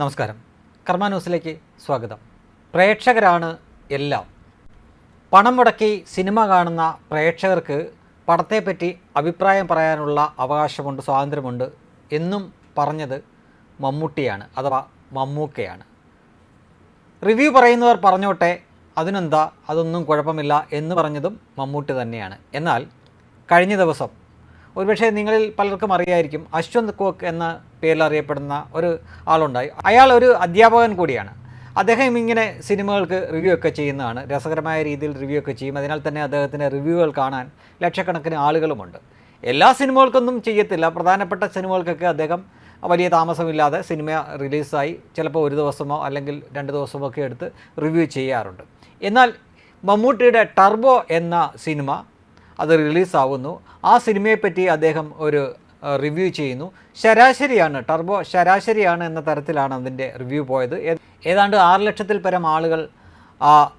നമസ്കാരം. കർമ്മ ന്യൂസിലേക്ക് സ്വാഗതം. പ്രേക്ഷകരാണ് എല്ലാം. പണം മുടക്കി സിനിമ കാണുന്ന പ്രേക്ഷകർക്ക് പടത്തെപ്പറ്റി അഭിപ്രായം പറയാനുള്ള അവകാശമുണ്ട് സ്വാതന്ത്ര്യമുണ്ട് എന്നും പറഞ്ഞത് മമ്മൂട്ടിയാണ് അഥവാ മമ്മൂക്കയാണ്. റിവ്യൂ പറയുന്നവർ പറഞ്ഞോട്ടെ അതിനെന്താ അതൊന്നും കുഴപ്പമില്ല എന്ന് പറഞ്ഞതും മമ്മൂട്ടി തന്നെയാണ്. എന്നാൽ കഴിഞ്ഞ ദിവസം ഒരുപക്ഷെ നിങ്ങളിൽ പലർക്കും അറിയായിരിക്കും അശ്വന്ത് കോക്ക് എന്ന പേരിൽ അറിയപ്പെടുന്ന ഒരു ആളുണ്ടായി. അയാൾ ഒരു അധ്യാപകൻ കൂടിയാണ്. അദ്ദേഹം ഇങ്ങനെ സിനിമകൾക്ക് റിവ്യൂ ഒക്കെ ചെയ്യുന്നതാണ്. രസകരമായ രീതിയിൽ റിവ്യൂ ഒക്കെ ചെയ്യും. അതിനാൽ തന്നെ അദ്ദേഹത്തിന്റെ റിവ്യൂകൾ കാണാൻ ലക്ഷക്കണക്കിന് ആളുകളുമുണ്ട്. എല്ലാ സിനിമകൾക്കൊന്നും ചെയ്യത്തില്ല. പ്രധാനപ്പെട്ട സിനിമകൾക്കൊക്കെ അദ്ദേഹം വലിയ താമസമില്ലാതെ സിനിമ റിലീസായി ചിലപ്പോൾ ഒരു ദിവസമോ അല്ലെങ്കിൽ രണ്ട് ദിവസമോ ഒക്കെ എടുത്ത് റിവ്യൂ ചെയ്യാറുണ്ട്. എന്നാൽ മമ്മൂട്ടിയുടെ ടർബോ എന്ന സിനിമ അത് റിലീസാവുന്നു. ആ സിനിമയെപ്പറ്റി അദ്ദേഹം ഒരു റിവ്യൂ ചെയ്യുന്നു. ശരാശരിയാണ് ടർബോ ശരാശരിയാണ് എന്ന തരത്തിലാണ് അതിന്റെ റിവ്യൂ പോയത്. ഏതാണ്ട് ആറ് ലക്ഷത്തിൽ പരം ആളുകൾ ആ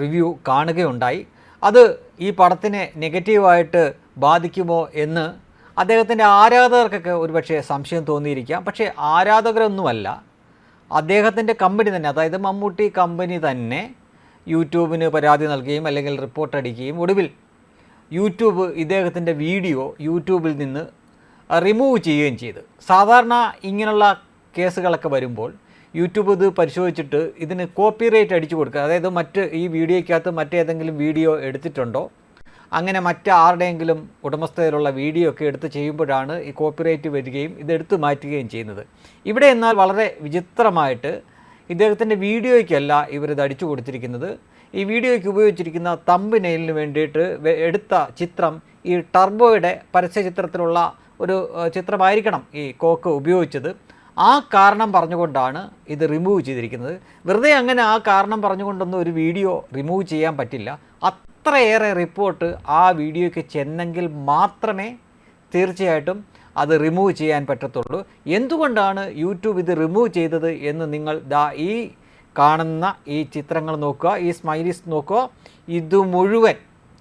റിവ്യൂ കാണുകയുണ്ടായി. അത് ഈ പടത്തിനെ നെഗറ്റീവായിട്ട് ബാധിക്കുമോ എന്ന് അദ്ദേഹത്തിന്റെ ആരാധകർക്കൊക്കെ ഒരുപക്ഷെ സംശയം തോന്നിയിരിക്കാം. പക്ഷേ ആരാധകരൊന്നുമല്ല. അദ്ദേഹത്തിന്റെ കമ്പനി തന്നെ അതായത് മമ്മൂട്ടി കമ്പനി തന്നെ യൂട്യൂബിന് പരാതി നൽകുകയും അല്ലെങ്കിൽ റിപ്പോർട്ട് അടിക്കുകയും ഒടുവിൽ യൂട്യൂബ് ഇദ്ദേഹത്തിന്റെ വീഡിയോ യൂട്യൂബിൽ നിന്ന് റിമൂവ് ചെയ്യുകയും ചെയ്തു. സാധാരണ ഇങ്ങനെയുള്ള കേസുകളൊക്കെ വരുമ്പോൾ യൂട്യൂബ് ഇത് പരിശോധിച്ചിട്ട് ഇതിന് കോപ്പിറൈറ്റ് അടിച്ചു കൊടുക്കുക. അതായത് മറ്റ് ഈ വീഡിയോയ്ക്കകത്ത് മറ്റേതെങ്കിലും വീഡിയോ എടുത്തിട്ടുണ്ടോ? അങ്ങനെ മറ്റാരുടെയെങ്കിലും ഉടമസ്ഥതയിലുള്ള വീഡിയോ ഒക്കെ എടുത്ത് ചെയ്യുമ്പോഴാണ് ഈ കോപ്പിറൈറ്റ് വരികയും ഇത് എടുത്തു മാറ്റുകയും ചെയ്യുന്നത്. ഇവിടെ എന്നാൽ വളരെ വിചിത്രമായിട്ട് ഇദ്ദേഹത്തിന്റെ വീഡിയോയ്ക്കല്ല ഇവരിത് അടിച്ചു കൊടുത്തിരിക്കുന്നത്. ഈ വീഡിയോയ്ക്ക് ഉപയോഗിച്ചിരിക്കുന്ന തമ്പ് വേണ്ടിയിട്ട് എടുത്ത ചിത്രം ഈ ടർബോയുടെ പരസ്യ ചിത്രത്തിലുള്ള ഒരു ചിത്രമായിരിക്കണം ഈ കോക്ക് ഉപയോഗിച്ചത്. ആ കാരണം പറഞ്ഞുകൊണ്ടാണ് ഇത് റിമൂവ് ചെയ്തിരിക്കുന്നത്. വെറുതെ അങ്ങനെ ആ കാരണം പറഞ്ഞുകൊണ്ടൊന്നും ഒരു വീഡിയോ റിമൂവ് ചെയ്യാൻ പറ്റില്ല. അത്രയേറെ റിപ്പോർട്ട് ആ വീഡിയോയ്ക്ക് ചെന്നെങ്കിൽ മാത്രമേ തീർച്ചയായിട്ടും അത് റിമൂവ് ചെയ്യാൻ പറ്റത്തുള്ളൂ. എന്തുകൊണ്ടാണ് യൂട്യൂബ് ഇത് റിമൂവ് ചെയ്തത് എന്ന് നിങ്ങൾ ദാ ഈ കാണുന്ന ഈ ചിത്രങ്ങൾ നോക്കുക ഈ സ്മൈലീസ് നോക്കുക. ഇത് മുഴുവൻ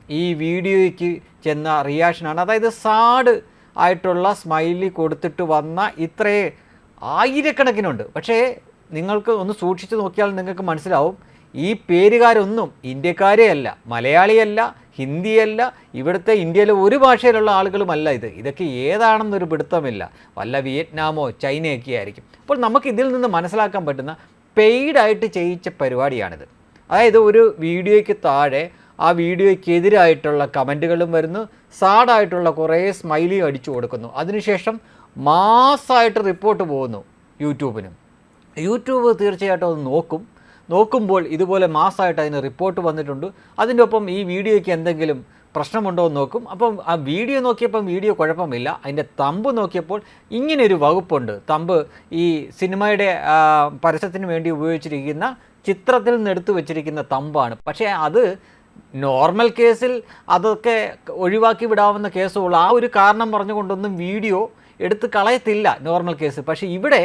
ഈ വീഡിയോയ്ക്ക് ചെന്ന റിയാക്ഷനാണ് അതായത് സാഡ് ആയിട്ടുള്ള സ്മൈലി കൊടുത്തിട്ട് വന്ന ഇത്രേ ആയിരക്കണക്കിനുണ്ട്. പക്ഷേ നിങ്ങൾക്ക് ഒന്ന് സൂക്ഷിച്ച് നോക്കിയാൽ നിങ്ങൾക്ക് മനസ്സിലാവും. ഈ പേരുകാരൊന്നും ഇന്ത്യക്കാരേ അല്ല മലയാളിയല്ല ഹിന്ദിയല്ല ഇവിടുത്തെ ഇന്ത്യയിലെ ഒരു ഭാഷയിലുള്ള ആളുകളുമല്ല ഇത്. ഇതൊക്കെ ഏതാണെന്നൊരു പിടുത്തമില്ല. വല്ല വിയറ്റ്നാമോ ചൈനയൊക്കെ ആയിരിക്കും. അപ്പോൾ നമുക്ക് ഇതിൽ നിന്ന് മനസ്സിലാക്കാൻ പറ്റുന്ന പെയ്ഡായിട്ട് ചെയ്യിച്ച പരിപാടിയാണിത്. അതായത് ഒരു വീഡിയോയ്ക്ക് താഴെ ആ വീഡിയോയ്ക്കെതിരായിട്ടുള്ള കമന്റുകളും വരുന്നു. സാഡായിട്ടുള്ള കുറേ സ്മൈലി അടിച്ചു കൊടുക്കുന്നു. അതിനുശേഷം മാസമായിട്ട് റിപ്പോർട്ട് പോകുന്നു യൂട്യൂബിനും. യൂട്യൂബ് തീർച്ചയായിട്ടും അത് നോക്കും. നോക്കുമ്പോൾ ഇതുപോലെ മാസമായിട്ട് അതിന് റിപ്പോർട്ട് വന്നിട്ടുണ്ട്. അതിന്റെ ഒപ്പം ഈ വീഡിയോയ്ക്ക് എന്തെങ്കിലും പ്രശ്നമുണ്ടോ എന്ന് നോക്കും. അപ്പം ആ വീഡിയോ നോക്കിയപ്പം വീഡിയോ കുഴപ്പമില്ല. അതിന്റെ തമ്പ് നോക്കിയപ്പോൾ ഇങ്ങനെയൊരു വകുപ്പുണ്ട്. തമ്പ് ഈ സിനിമയുടെ പരസ്യത്തിന് വേണ്ടി ഉപയോഗിച്ചിരിക്കുന്ന ചിത്രത്തിൽ നിന്ന് എടുത്തു വെച്ചിരിക്കുന്ന തമ്പാണ്. പക്ഷേ അത് നോർമൽ കേസിൽ അതൊക്കെ ഒഴിവാക്കി വിടാവുന്ന കേസുകൾ ആ ഒരു കാരണം പറഞ്ഞുകൊണ്ടൊന്നും വീഡിയോ എടുത്ത് കളയത്തില്ല നോർമൽ കേസ്. പക്ഷേ ഇവിടെ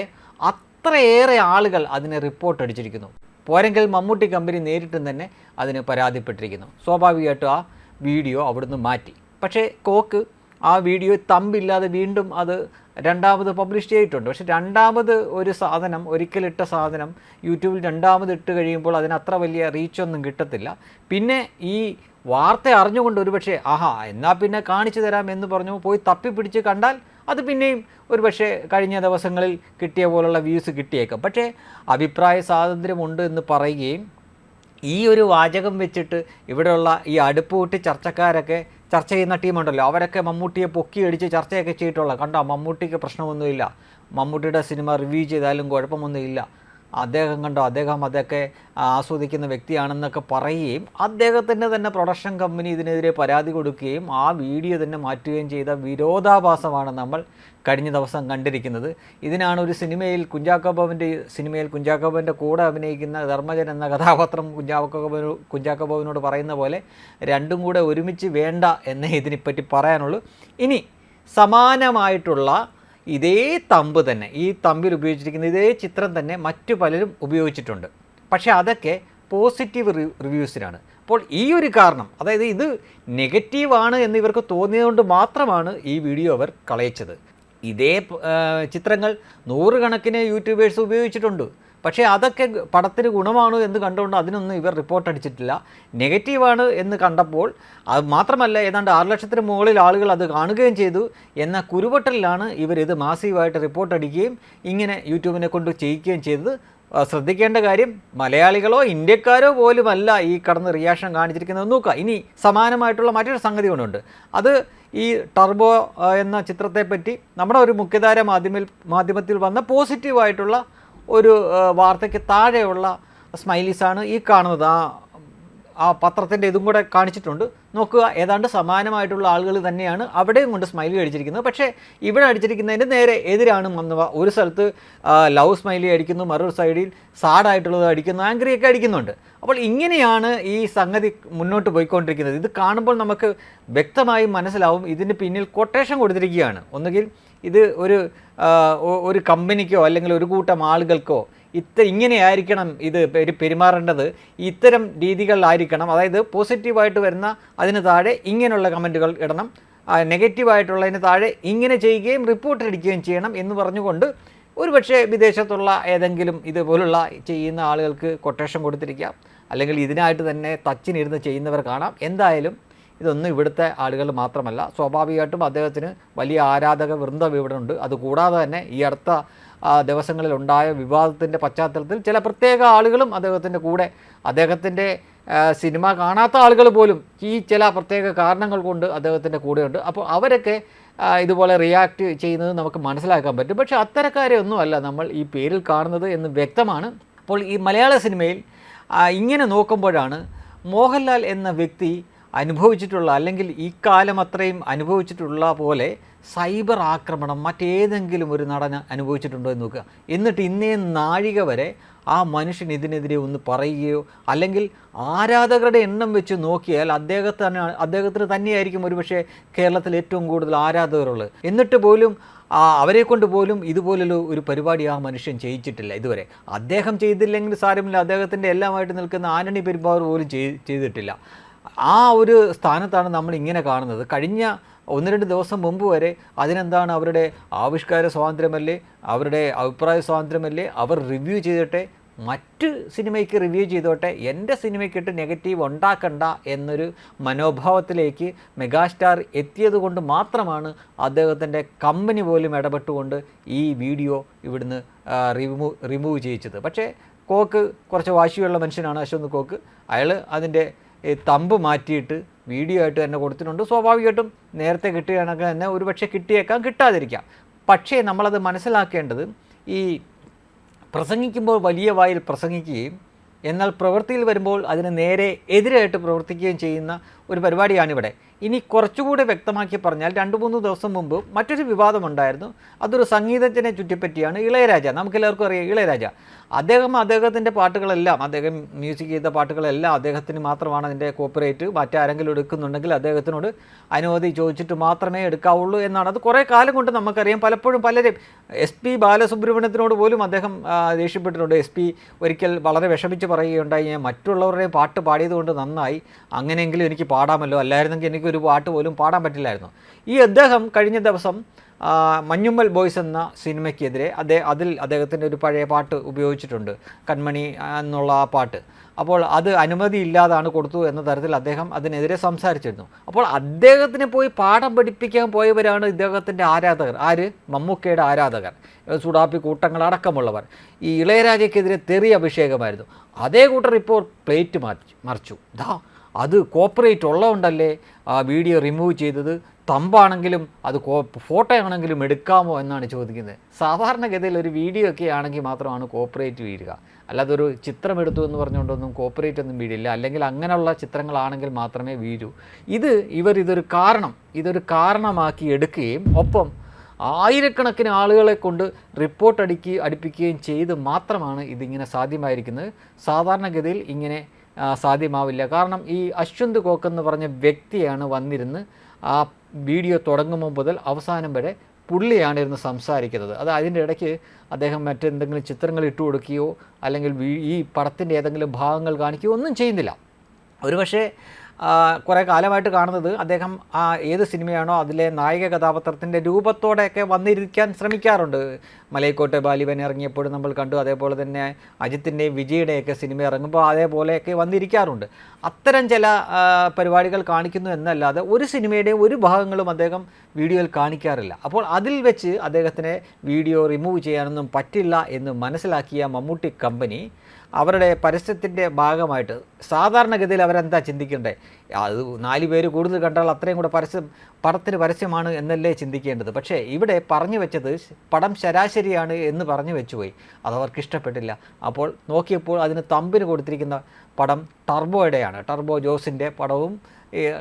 അത്രയേറെ ആളുകൾ അതിനെ റിപ്പോർട്ട് അടിച്ചിരിക്കുന്നു. പോരെങ്കിൽ മമ്മൂട്ടി കമ്പനി നേരിട്ടും തന്നെ അതിന് പരാതിപ്പെട്ടിരിക്കുന്നു. സ്വാഭാവികമായിട്ടും ആ വീഡിയോ അവിടുന്ന് മാറ്റി. പക്ഷേ കോക്ക് ആ വീഡിയോ തമ്പില്ലാതെ വീണ്ടും അത് രണ്ടാമത് പബ്ലിഷ് ചെയ്തിട്ടുണ്ട്. പക്ഷെ രണ്ടാമത് ഒരു സാധനം ഒരിക്കലിട്ട സാധനം യൂട്യൂബിൽ രണ്ടാമത് ഇട്ട് കഴിയുമ്പോൾ അതിന് അത്ര വലിയ റീച്ചൊന്നും കിട്ടത്തില്ല. പിന്നെ ഈ വാർത്ത അറിഞ്ഞുകൊണ്ട് ഒരുപക്ഷെ ആഹാ എന്നാൽ പിന്നെ കാണിച്ചു തരാം എന്ന് പറഞ്ഞു പോയി തപ്പിപ്പിടിച്ച് കണ്ടാൽ അത് പിന്നെയും ഒരുപക്ഷെ കഴിഞ്ഞ ദിവസങ്ങളിൽ കിട്ടിയ പോലുള്ള വ്യൂസ് കിട്ടിയേക്കാം. പക്ഷേ അഭിപ്രായ സ്വാതന്ത്ര്യമുണ്ട് എന്ന് പറയുകയും ഈ ഒരു വാചകം വെച്ചിട്ട് ഇവിടെയുള്ള ഈ അടുപ്പ് കൂട്ടി ചർച്ചക്കാരൊക്കെ ചർച്ച ചെയ്യുന്ന ടീമുണ്ടല്ലോ. അവരൊക്കെ മമ്മൂട്ടിയെ പൊക്കി അടിച്ച് ചർച്ചയൊക്കെ ചെയ്തിട്ടുള്ള കണ്ടോ? മമ്മൂട്ടിക്ക് പ്രശ്നമൊന്നുമില്ല. മമ്മൂട്ടിയുടെ സിനിമ റിവ്യൂ ചെയ്താലും കുഴപ്പമൊന്നുമില്ല. അദ്ദേഹം കണ്ടോ? അദ്ദേഹം അതൊക്കെ ആസ്വദിക്കുന്ന വ്യക്തിയാണെന്നൊക്കെ പറയുകയും അദ്ദേഹത്തിന്റെ തന്നെ പ്രൊഡക്ഷൻ കമ്പനി ഇതിനെതിരെ പരാതി കൊടുക്കുകയും ആ വീഡിയോ തന്നെ മാറ്റുകയും ചെയ്ത വിരോധാഭാസമാണ് നമ്മൾ കഴിഞ്ഞ ദിവസം കണ്ടിരിക്കുന്നത്. ഇതിനാണ് ഒരു സിനിമയിൽ കുഞ്ചാക്കോബവന്റെ സിനിമയിൽ കുഞ്ചാക്കോബവന്റെ കൂടെ അഭിനയിക്കുന്ന ധർമ്മജൻ എന്ന കഥാപാത്രം കുഞ്ചാക്കോ ബോബനു കുഞ്ചാക്കോ പറയുന്ന പോലെ രണ്ടും കൂടെ ഒരുമിച്ച് വേണ്ട എന്നേ ഇതിനെപ്പറ്റി പറയാനുള്ളൂ. ഇനി സമാനമായിട്ടുള്ള ഇതേ തമ്പ് തന്നെ ഈ തമ്പിൽ ഉപയോഗിച്ചിരിക്കുന്ന ഇതേ ചിത്രം തന്നെ മറ്റു പലരും ഉപയോഗിച്ചിട്ടുണ്ട്. പക്ഷേ അതൊക്കെ പോസിറ്റീവ് റിവ്യൂസിനാണ്. അപ്പോൾ ഈ ഒരു കാരണം അതായത് ഇത് നെഗറ്റീവാണ് എന്ന് ഇവർക്ക് തോന്നിയതുകൊണ്ട് മാത്രമാണ് ഈ വീഡിയോ അവർ കളയിച്ചത്. ഇതേ ചിത്രങ്ങൾ നൂറുകണക്കിന് യൂട്യൂബേഴ്സ് ഉപയോഗിച്ചിട്ടുണ്ട്. പക്ഷേ അതൊക്കെ പടത്തിന് ഗുണമാണ് എന്ന് കണ്ടുകൊണ്ട് അതിനൊന്നും ഇവർ റിപ്പോർട്ട് അടിച്ചിട്ടില്ല. നെഗറ്റീവാണ് എന്ന് കണ്ടപ്പോൾ അത് മാത്രമല്ല ഏതാണ്ട് ആറ് ലക്ഷത്തിന് മുകളിൽ ആളുകൾ അത് കാണുകയും ചെയ്തു. എന്ന കുരുവട്ടലിലാണ് ഇവർ ഇത് മാസീവായിട്ട് റിപ്പോർട്ട് അടിക്കുകയും ഇങ്ങനെ യൂട്യൂബിനെ കൊണ്ട് ചെയ്യിക്കുകയും ചെയ്തത്. ശ്രദ്ധിക്കേണ്ട കാര്യം മലയാളികളോ ഇന്ത്യക്കാരോ പോലുമല്ല ഈ കടന്ന് റിയാക്ഷൻ കാണിച്ചിരിക്കുന്നത്. നോക്കുക ഇനി സമാനമായിട്ടുള്ള മറ്റൊരു സംഗതി കൊണ്ടുണ്ട്. അത് ഈ ടർബോ എന്ന ചിത്രത്തെപ്പറ്റി നമ്മുടെ ഒരു മുഖ്യധാര മാധ്യമ മാധ്യമത്തിൽ വന്ന പോസിറ്റീവായിട്ടുള്ള ഒരു വാർത്തയ്ക്ക് താഴെയുള്ള സ്മൈലീസാണ് ഈ കാണുന്നത്. ആ ആ പത്രത്തിന്റെ ഇതും കൂടെ കാണിച്ചിട്ടുണ്ട്. നോക്കുക ഏതാണ്ട് സമാനമായിട്ടുള്ള ആളുകൾ തന്നെയാണ് അവിടെയും കൊണ്ട് സ്മൈലി അടിച്ചിരിക്കുന്നത്. പക്ഷേ ഇവിടെ അടിച്ചിരിക്കുന്നതിന്റെ നേരെ എതിരാണ് വന്നവ ഒരു സ്ഥലത്ത് ലവ് സ്മൈലി അടിക്കുന്നു മറൊരു സൈഡിൽ സാഡായിട്ടുള്ളത് അടിക്കുന്നു ആംഗ്രിയൊക്കെ അടിക്കുന്നുണ്ട്. അപ്പോൾ ഇങ്ങനെയാണ് ഈ സംഗതി മുന്നോട്ട് പോയിക്കൊണ്ടിരിക്കുന്നത്. ഇത് കാണുമ്പോൾ നമുക്ക് വ്യക്തമായി മനസ്സിലാവും. ഇതിന് പിന്നിൽ കൊട്ടേഷൻ കൊടുത്തിരിക്കുകയാണ്. ഒന്നുകിൽ ഇത് ഒരു ഒരു കമ്പനിക്കോ അല്ലെങ്കിൽ ഒരു കൂട്ടം ആളുകൾക്കോ ഇത്ത ഇങ്ങനെയായിരിക്കണം ഇത് പെരു പെരുമാറേണ്ടത്. ഇത്തരം രീതികളിലായിരിക്കണം. അതായത് പോസിറ്റീവായിട്ട് വരുന്ന അതിന് താഴെ ഇങ്ങനെയുള്ള കമന്റുകൾ ഇടണം. നെഗറ്റീവായിട്ടുള്ളതിന് താഴെ ഇങ്ങനെ ചെയ്യുകയും റിപ്പോർട്ട് അടിക്കുകയും ചെയ്യണം എന്ന് പറഞ്ഞുകൊണ്ട് ഒരുപക്ഷെ വിദേശത്തുള്ള ഏതെങ്കിലും ഇതുപോലുള്ള ചെയ്യുന്ന ആളുകൾക്ക് കൊട്ടേഷൻ കൊടുത്തിരിക്കാം. അല്ലെങ്കിൽ ഇതിനായിട്ട് തന്നെ തച്ചിനിരുന്ന് ചെയ്യുന്നവർ കാണാം. എന്തായാലും ഇതൊന്നും ഇവിടുത്തെ ആളുകൾ മാത്രമല്ല സ്വാഭാവികമായിട്ടും അദ്ദേഹത്തിന് വലിയ ആരാധക വൃന്ദം ഇവിടെ ഉണ്ട് അതുകൂടാതെ തന്നെ ഈ അടുത്ത ദിവസങ്ങളിലുണ്ടായ വിവാദത്തിന്റെ പശ്ചാത്തലത്തിൽ ചില പ്രത്യേക ആളുകളും അദ്ദേഹത്തിന്റെ കൂടെ അദ്ദേഹത്തിന്റെ സിനിമ കാണാത്ത ആളുകൾ പോലും ഈ ചില പ്രത്യേക കാരണങ്ങൾ കൊണ്ട് അദ്ദേഹത്തിന്റെ കൂടെയുണ്ട്. അപ്പോൾ അവരൊക്കെ ഇതുപോലെ റിയാക്ട് ചെയ്യുന്നത് നമുക്ക് മനസ്സിലാക്കാൻ പറ്റും. പക്ഷേ അത്തരക്കാരെ ഒന്നുമല്ല നമ്മൾ ഈ പേരിൽ കാണുന്നത് എന്ന് വ്യക്തമാണ്. അപ്പോൾ ഈ മലയാള സിനിമയിൽ ഇങ്ങനെ നോക്കുമ്പോഴാണ് മോഹൻലാൽ എന്ന വ്യക്തി അനുഭവിച്ചിട്ടുള്ള അല്ലെങ്കിൽ ഈ കാലം അത്രയും അനുഭവിച്ചിട്ടുള്ള പോലെ സൈബർ ആക്രമണം മറ്റേതെങ്കിലും ഒരു നടൻ അനുഭവിച്ചിട്ടുണ്ടോ എന്ന് നോക്കുക. എന്നിട്ട് ഇന്നേ നാഴിക വരെ ആ മനുഷ്യൻ ഇതിനെതിരെ ഒന്ന് പറയുകയോ അല്ലെങ്കിൽ ആരാധകരുടെ എണ്ണം വെച്ച് നോക്കിയാൽ അദ്ദേഹത്തിന് അദ്ദേഹത്തിന് തന്നെയായിരിക്കും ഒരുപക്ഷെ കേരളത്തിൽ ഏറ്റവും കൂടുതൽ ആരാധകരുള്ളത്. എന്നിട്ട് പോലും അവരെ കൊണ്ട് പോലും ഇതുപോലൊരു ഒരു പരിപാടി ആ മനുഷ്യൻ ചെയ്യിച്ചിട്ടില്ല ഇതുവരെ. അദ്ദേഹം ചെയ്തില്ലെങ്കിൽ സാരമില്ല. അദ്ദേഹത്തിന്റെ എല്ലാമായിട്ട് നിൽക്കുന്ന ആനണി പെരുമ്പാവൂർ പോലും ചെയ്തിട്ടില്ല. ആ ഒരു സ്ഥാനത്താണ് നമ്മൾ ഇങ്ങനെ കാണുന്നത്. കഴിഞ്ഞ ഒന്ന് രണ്ട് ദിവസം മുമ്പ് വരെ അതിനെന്താണ് അവരുടെ ആവിഷ്കാര സ്വാതന്ത്ര്യമല്ലേ അവരുടെ അഭിപ്രായ സ്വാതന്ത്ര്യമല്ലേ അവർ റിവ്യൂ ചെയ്തിട്ടെ മറ്റ് സിനിമയ്ക്ക് റിവ്യൂ ചെയ്തോട്ടെ എന്റെ സിനിമയ്ക്കിട്ട് നെഗറ്റീവ് ഉണ്ടാക്കണ്ട എന്നൊരു മനോഭാവത്തിലേക്ക് മെഗാസ്റ്റാർ എത്തിയത് കൊണ്ട് മാത്രമാണ് അദ്ദേഹത്തിന്റെ കമ്പനി പോലും ഇടപെട്ടുകൊണ്ട് ഈ വീഡിയോ ഇവിടുന്ന് റിമൂവ് റിമൂവ് ചെയ്യിച്ചത്. പക്ഷേ കോക്ക് കുറച്ച് വാശിയുള്ള മനുഷ്യനാണ് അശ്വന്ത് കോക്ക്. അയാൾ അതിന്റെ തമ്പ് മാറ്റിയിട്ട് വീഡിയോ ആയിട്ട് തന്നെ കൊടുത്തിട്ടുണ്ട്. സ്വാഭാവികമായിട്ടും നേരത്തെ കിട്ടിയ കണക്ക് തന്നെ ഒരുപക്ഷെ കിട്ടിയേക്കാം കിട്ടാതിരിക്കാം. പക്ഷേ നമ്മളത് മനസ്സിലാക്കേണ്ടത് ഈ പ്രസംഗിക്കുമ്പോൾ വലിയ വായിൽ പ്രസംഗിക്കുകയും എന്നാൽ പ്രവൃത്തിയിൽ വരുമ്പോൾ അതിന് നേരെ എതിരായിട്ട് പ്രവർത്തിക്കുകയും ചെയ്യുന്ന ഒരു പരിപാടിയാണിവിടെ. ഇനി കുറച്ചുകൂടെ വ്യക്തമാക്കി പറഞ്ഞാൽ രണ്ട് മൂന്ന് ദിവസം മുമ്പ് മറ്റൊരു വിവാദമുണ്ടായിരുന്നു. അതൊരു സംഗീതജ്ഞനെ ചുറ്റിപ്പറ്റിയാണ് ഇളയരാജ. നമുക്കെല്ലാവർക്കും അറിയാം ഇളയരാജ. അദ്ദേഹം അദ്ദേഹത്തിന്റെ പാട്ടുകളെല്ലാം അദ്ദേഹം മ്യൂസിക് ചെയ്ത പാട്ടുകളെല്ലാം അദ്ദേഹത്തിന് മാത്രമാണ് അതിന്റെ കോപ്പറേറ്റ് മറ്റാരെങ്കിലും എടുക്കുന്നുണ്ടെങ്കിൽ അദ്ദേഹത്തിനോട് അനുമതി ചോദിച്ചിട്ട് മാത്രമേ എടുക്കാവുള്ളൂ എന്നാണ്. അത് കുറേ കാലം കൊണ്ട് നമുക്കറിയാം. പലപ്പോഴും പലരും എസ് പി ബാലസുബ്രഹ്മണ്യത്തിനോട് പോലും അദ്ദേഹം ദേഷ്യപ്പെട്ടിട്ടുണ്ട്. എസ് പി ഒരിക്കൽ വളരെ വിഷമിച്ച് പറയുകയുണ്ടായി. ഞാൻ മറ്റുള്ളവരുടെയും പാട്ട് പാടിയതുകൊണ്ട് നന്നായി. അങ്ങനെയെങ്കിലും എനിക്ക് പാടാമല്ലോ. അല്ലായിരുന്നെങ്കിൽ എനിക്കൊരു പാട്ട് പോലും പാടാൻ പറ്റില്ലായിരുന്നു. ഈ അദ്ദേഹം കഴിഞ്ഞ ദിവസം മഞ്ഞുമ്മൽ ബോയ്സ് എന്ന സിനിമയ്ക്കെതിരെ അദ്ദേഹം അതിൽ അദ്ദേഹത്തിന്റെ ഒരു പഴയ പാട്ട് ഉപയോഗിച്ചിട്ടുണ്ട് കൺമണി എന്നുള്ള ആ പാട്ട്. അപ്പോൾ അത് അനുമതി ഇല്ലാതാണ് കൊടുത്തു എന്ന തരത്തിൽ അദ്ദേഹം അതിനെതിരെ സംസാരിച്ചിരുന്നു. അപ്പോൾ അദ്ദേഹത്തിനെ പോയി പാഠം പഠിപ്പിക്കാൻ പോയവരാണ് ഇദ്ദേഹത്തിന്റെ ആരാധകർ. ആര്? മമ്മൂക്കയുടെ ആരാധകർ. സുഡാപ്പി കൂട്ടങ്ങളടക്കമുള്ളവർ ഈ ഇളയരാജയ്ക്കെതിരെ തെറി അഭിഷേകമായിരുന്നു. അതേ കൂട്ടർ ഇപ്പോൾ പ്ലേറ്റ് മാറ്റി മറിച്ചു. ദാ അത് കോപ്പറേറ്റ് ഉള്ളതുകൊണ്ടല്ലേ ആ വീഡിയോ റിമൂവ് ചെയ്തത്? തമ്പാണെങ്കിലും അത് ഫോട്ടോ ആണെങ്കിലും എടുക്കാമോ എന്നാണ് ചോദിക്കുന്നത്. സാധാരണഗതിയിൽ ഒരു വീഡിയോ ഒക്കെ ആണെങ്കിൽ മാത്രമാണ് കോപ്പറേറ്റ് വീഴുക അല്ലാതെ ഒരു ചിത്രം എടുത്തു എന്ന് പറഞ്ഞുകൊണ്ടൊന്നും കോപ്പറേറ്റ് ഒന്നും വീഴില്ല അല്ലെങ്കിൽ അങ്ങനെയുള്ള ചിത്രങ്ങളാണെങ്കിൽ മാത്രമേ വീഴൂ ഇത് ഇവർ ഇതൊരു കാരണം. ഇതൊരു കാരണമാക്കി എടുക്കുകയും ഒപ്പം ആയിരക്കണക്കിന് ആളുകളെ കൊണ്ട് റിപ്പോർട്ട് അടിക്കുക അടുപ്പിക്കുകയും ചെയ്ത് മാത്രമാണ് ഇതിങ്ങനെ സാധ്യമായിരിക്കുന്നത്. സാധാരണഗതിയിൽ ഇങ്ങനെ സാധ്യമാവില്ല. കാരണം ഈ അശ്വന്ത് കോക്ക് എന്ന് പറഞ്ഞ വ്യക്തിയാണ് വന്നിരുന്ന് ആ വീഡിയോ തുടങ്ങുമ്പോൾ മുതൽ അവസാനം വരെ പുള്ളിയാണ് ഇരുന്ന് സംസാരിക്കുന്നത്. അത് അതിന്റെ ഇടയ്ക്ക് അദ്ദേഹം മറ്റെന്തെങ്കിലും ചിത്രങ്ങൾ ഇട്ടു കൊടുക്കുകയോ അല്ലെങ്കിൽ ഈ പടത്തിന്റെ ഏതെങ്കിലും ഭാഗങ്ങൾ കാണിക്കുകയോ ഒന്നും ചെയ്യുന്നില്ല. ഒരുപക്ഷെ കുറേ കാലമായിട്ട് കാണുന്നത് അദ്ദേഹം ആ ഏത് സിനിമയാണോ അതിലെ നായിക കഥാപാത്രത്തിന്റെ രൂപത്തോടെയൊക്കെ വന്നിരിക്കാൻ ശ്രമിക്കാറുണ്ട്. മലയക്കോട്ടെ ബാലിവൻ ഇറങ്ങിയപ്പോഴും നമ്മൾ കണ്ടു അതേപോലെ തന്നെ അജിത്തിന്റെയും വിജയുടെയൊക്കെ സിനിമ ഇറങ്ങുമ്പോൾ അതേപോലെയൊക്കെ വന്നിരിക്കാറുണ്ട്. അത്തരം ചില പരിപാടികൾ കാണിക്കുന്നു എന്നല്ലാതെ ഒരു സിനിമയുടെയും ഒരു ഭാഗങ്ങളും അദ്ദേഹം വീഡിയോയിൽ കാണിക്കാറില്ല. അപ്പോൾ അതിൽ വെച്ച് അദ്ദേഹത്തിനെ വീഡിയോ റിമൂവ് ചെയ്യാനൊന്നും പറ്റില്ല എന്ന് മനസ്സിലാക്കിയ മമ്മൂട്ടി കമ്പനി അവരുടെ പരസ്യത്തിന്റെ ഭാഗമായിട്ട് സാധാരണഗതിയിൽ അവരെന്താ ചിന്തിക്കേണ്ടത്? അത് നാല് പേര് കൂടുതൽ കണ്ടാൽ അത്രയും കൂടെ പരസ്യം പടത്തിന് പരസ്യമാണ് എന്നല്ലേ ചിന്തിക്കേണ്ടത്? പക്ഷേ ഇവിടെ പറഞ്ഞു വെച്ചത് പടം ശരാശരിയാണ് എന്ന് പറഞ്ഞു വെച്ചുപോയി. അത് അവർക്ക് ഇഷ്ടപ്പെട്ടില്ല. അപ്പോൾ നോക്കിയപ്പോൾ അതിന് തമ്പിന് കൊടുത്തിരിക്കുന്ന പടം ടർബോയുടെയാണ്. ടർബോ ജോസിന്റെ പടവും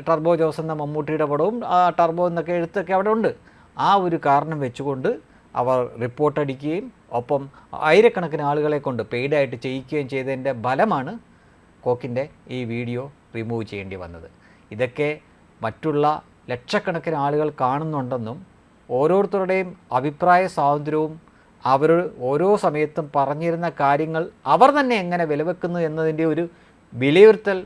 ടർബോ ജോസ് എന്ന മമ്മൂട്ടിയുടെ പടവും ആ ടർബോ എന്നൊക്കെ എഴുത്തൊക്കെ അവിടെ ഉണ്ട്. ആ ഒരു കാരണം വെച്ചുകൊണ്ട് അവർ റിപ്പോർട്ട് അടിക്കുകയും ഒപ്പം ആയിരക്കണക്കിന് ആളുകളെ കൊണ്ട് പെയ്ഡായിട്ട് ചെയ്യിക്കുകയും ചെയ്തതിന്റെ ഫലമാണ് കോക്കിന്റെ ഈ വീഡിയോ റിമൂവ് ചെയ്യേണ്ടി വന്നത്. ഇതൊക്കെ മറ്റുള്ള ലക്ഷക്കണക്കിന് ആളുകൾ കാണുന്നുണ്ടെന്നും ഓരോരുത്തരുടെയും അഭിപ്രായ സ്വാതന്ത്ര്യവും അവർ ഓരോ സമയത്തും പറഞ്ഞിരുന്ന കാര്യങ്ങൾ അവർ തന്നെ എങ്ങനെ വിലവെക്കുന്നു എന്നതിന്റെ ഒരു വിലയിരുത്തൽ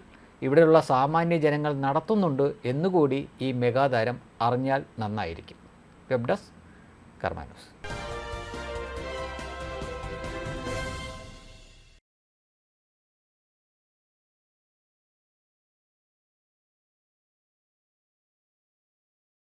ഇവിടെയുള്ള സാമാന്യ ജനങ്ങൾ നടത്തുന്നുണ്ട് എന്നുകൂടി ഈ മെഗാതാരം അറിഞ്ഞാൽ നന്നായിരിക്കും. Web desk കർമാനോസ്